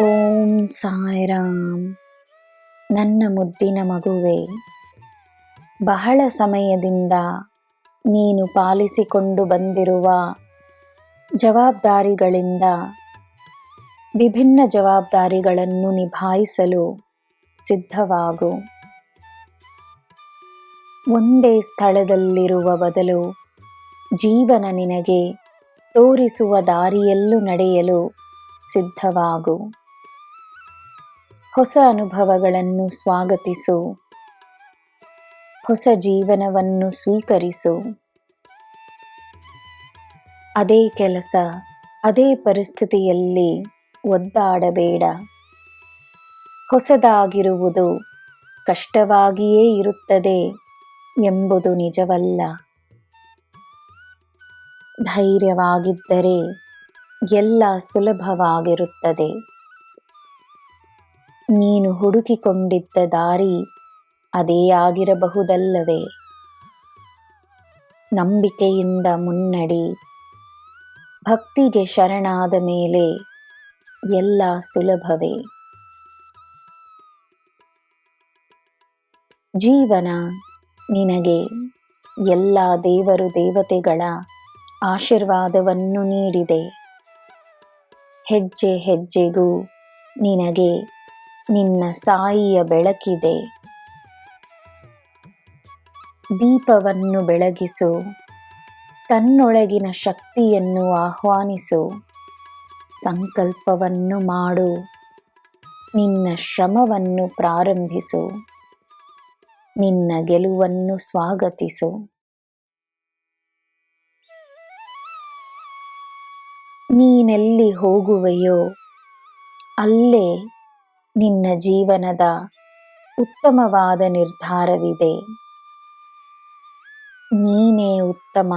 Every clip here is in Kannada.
ಓಂ ಸಾಯಿರಾಮ್. ನನ್ನ ಮುದ್ದಿನ ಮಗುವೆ, ಬಹಳ ಸಮಯದಿಂದ ನೀನು ಪಾಲಿಸಿಕೊಂಡು ಬಂದಿರುವ ಜವಾಬ್ದಾರಿಗಳಿಂದ ವಿಭಿನ್ನ ಜವಾಬ್ದಾರಿಗಳನ್ನು ನಿಭಾಯಿಸಲು ಸಿದ್ಧವಾಗು. ಒಂದೇ ಸ್ಥಳದಲ್ಲಿರುವ ಬದಲು ಜೀವನ ನಿನಗೆ ತೋರಿಸುವ ದಾರಿಯಲ್ಲೂ ನಡೆಯಲು ಸಿದ್ಧವಾಗು. ಹೊಸ ಅನುಭವಗಳನ್ನು ಸ್ವಾಗತಿಸು. ಹೊಸ ಜೀವನವನ್ನು ಸ್ವೀಕರಿಸು. ಅದೇ ಕೆಲಸ, ಅದೇ ಪರಿಸ್ಥಿತಿಯಲ್ಲಿ ಒದ್ದಾಡಬೇಡ. ಹೊಸದಾಗಿರುವುದು ಕಷ್ಟವಾಗಿಯೇ ಇರುತ್ತದೆ ಎಂಬುದು ನಿಜವಲ್ಲ. ಧೈರ್ಯವಾಗಿದ್ದರೆ ಎಲ್ಲ ಸುಲಭವಾಗಿರುತ್ತದೆ. ನೀನು ಹುಡುಕಿಕೊಂಡಿದ್ದ ದಾರಿ ಅದೇ ಆಗಿರಬಹುದಲ್ಲವೇ? ನಂಬಿಕೆಯಿಂದ ಮುನ್ನಡಿ, ಭಕ್ತಿಗೆ ಶರಣಾದ ಮೇಲೆ ಎಲ್ಲ ಸುಲಭವೇ? ಜೀವನ ನಿನಗೆ ಎಲ್ಲ ದೇವರು ದೇವತೆಗಳ ಆಶೀರ್ವಾದವನ್ನು ನೀಡಿದೆ. ಹೆಜ್ಜೆ ಹೆಜ್ಜೆಗೂ ನಿನಗೆ ನಿನ್ನ ಸಾಯಿಯ ಬೆಳಕಿದೆ. ದೀಪವನ್ನು ಬೆಳಗಿಸು. ತನ್ನೊಳಗಿನ ಶಕ್ತಿಯನ್ನು ಆಹ್ವಾನಿಸು. ಸಂಕಲ್ಪವನ್ನು ಮಾಡು. ನಿನ್ನ ಶ್ರಮವನ್ನು ಪ್ರಾರಂಭಿಸು. ನಿನ್ನ ಗೆಲುವನ್ನು ಸ್ವಾಗತಿಸು. ನೀನೆಲ್ಲಿ ಹೋಗುವೆಯೋ, ಅಲ್ಲೇ ನಿನ್ನ ಜೀವನದ ಉತ್ತಮವಾದ ನಿರ್ಧಾರವಿದೆ. ನೀನೇ ಉತ್ತಮ.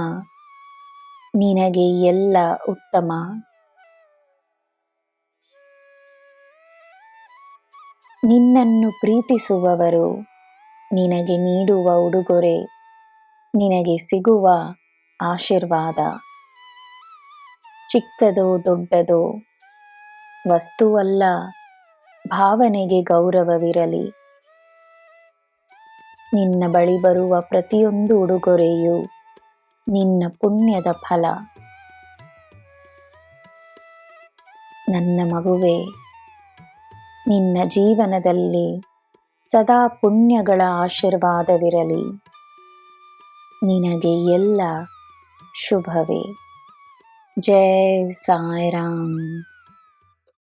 ನಿನಗೆ ಎಲ್ಲ ಉತ್ತಮ. ನಿನ್ನನ್ನು ಪ್ರೀತಿಸುವವರು ನಿನಗೆ ನೀಡುವ ಉಡುಗೊರೆ, ನಿನಗೆ ಸಿಗುವ ಆಶೀರ್ವಾದ. ಚಿಕ್ಕದೋ ದೊಡ್ಡದೋ ವಸ್ತುವಲ್ಲ ಭಾವನೆಗೆ ಗೌರವವಿರಲಿ. ನಿನ್ನ ಬಳಿ ಬರುವ ಪ್ರತಿಯೊಂದು ಉಡುಗೊರೆಯು ನಿನ್ನ ಪುಣ್ಯದ ಫಲ. ನನ್ನ ಮಗುವೆ, ನಿನ್ನ ಜೀವನದಲ್ಲಿ ಸದಾ ಪುಣ್ಯಗಳ ಆಶೀರ್ವಾದವಿರಲಿ. ನಿನಗೆ ಎಲ್ಲ ಶುಭವೇ. ಜಯ ಸಾಯಿರಾಮ್.